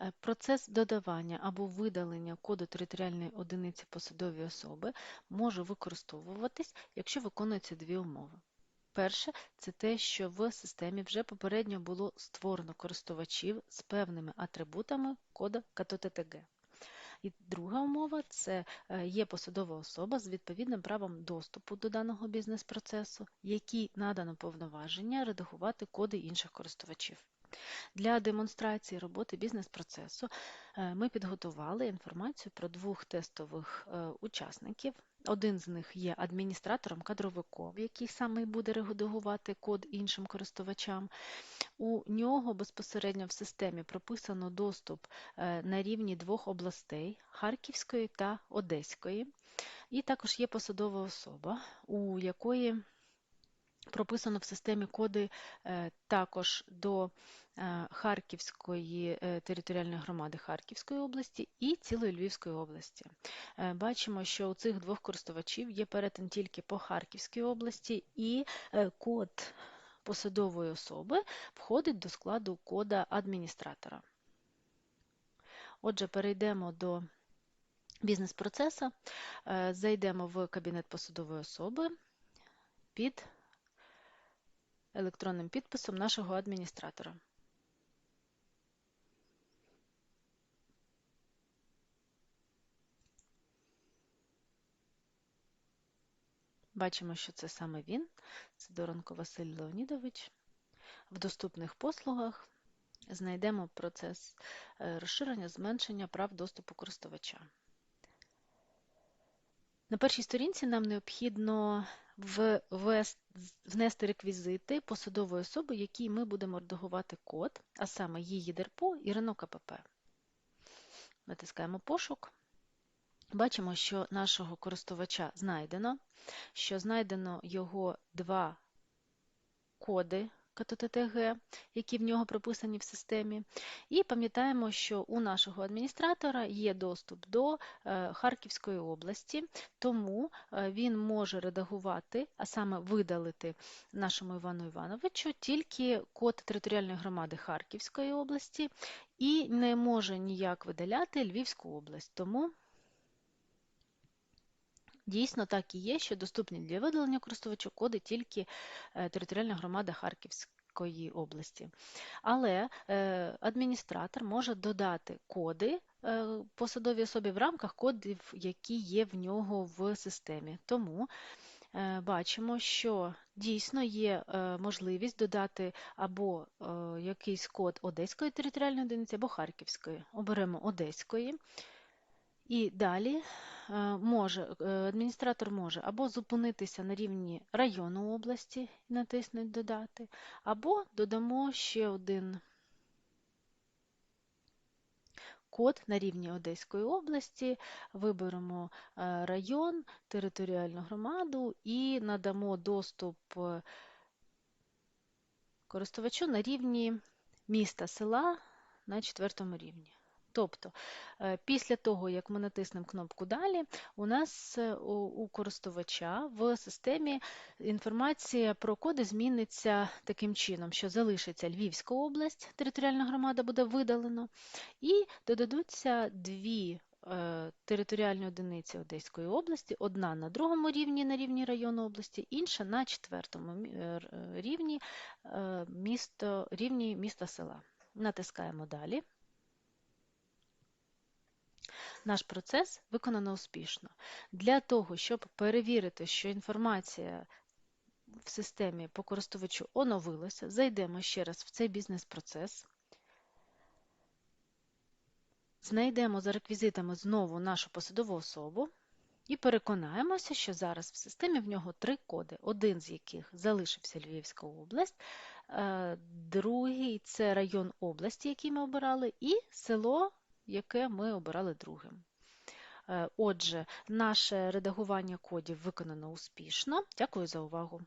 Е, Процес додавання або видалення коду територіальної одиниці посадової особи може використовуватись, якщо виконуються дві умови. Перше це те, що в системі вже попередньо було створено користувачів з певними атрибутами кода КТТГ. І друга умова це е, є посадова особа з відповідним правом доступу до даного бізнес-процесу, якій надано повноваження редагувати коди інших користувачів. Для демонстрації роботи бізнес-процесу е, ми підготували інформацію про двох тестових е, учасників. Один з них є адміністратором-кадровиком, який саме буде редагувати код іншим користувачам. У нього безпосередньо в системі прописано доступ е, на рівні двох областей Харківської та Одеської. І також є посадова особа, у якої прописано в системі коди також до Харківської е, територіальної громади Харківської області і цілої Львівської області. Е, бачимо, що у цих двох користувачів є перетин тільки по Харківській області, і е, код посадової особи входить до складу кода адміністратора. Отже, перейдемо до бізнес-процесу, зайдемо в кабінет посадової особи під електронним підписом нашого адміністратора. Бачимо, що це саме він, Сидоренко Василь Леонідович. В доступних послугах знайдемо процес е, розширення, зменшення прав доступу користувача. На першій сторінці нам необхідно внести реквізити посадової особи, якій ми будемо редагувати код, а саме її ДРПО і РНО КПП. Натискаємо пошук. Бачимо, що нашого користувача знайдено, що знайдено його два коди КТТГ, які в нього прописані в системі. І пам'ятаємо, що у нашого адміністратора є доступ до е, Харківської області, тому е, він може редагувати, а саме видалити нашому Івану Івановичу тільки код територіальної громади Харківської області і не може ніяк видаляти Львівську область. Тому Дійсно, так і є, що доступні для видалення користувачу коди тільки е, територіальна громада Харківської області. Але е, адміністратор може додати коди е, посадовій особі в рамках кодів, які є в нього в системі. Тому бачимо, що дійсно є можливість додати або якийсь код Одеської територіальної одиниці, або Харківської. Оберемо Одеської. І далі може, е, адміністратор може або зупинитися на рівні району області і натиснути Додати, або додамо ще один код на рівні Одеської області, виберемо е, район, територіальну громаду і надамо доступ користувачу на рівні міста села на четвертому рівні. Тобто, е, після того, як ми натиснемо кнопку Далі, у нас е, у користувача в системі інформація про коди зміниться таким чином, що залишиться Львівська область, територіальна громада буде видалено, і додадуться дві е, територіальні одиниці Одеської області, одна на другому рівні, на рівні району області, інша на четвертому рівні рівні міста села. Натискаємо далі. Наш процес виконано успішно. Для того, щоб перевірити, що інформація в системі по користувачу оновилася, зайдемо ще раз в цей бізнес-процес. Знайдемо за реквізитами знову нашу посадову особу і переконаємося, що зараз в системі в нього три коди, один з яких залишився Львівська область, е, другий це район області, який ми обирали, і село яке ми обирали другим. Е, отже, наше редагування кодів виконано успішно. Дякую за увагу!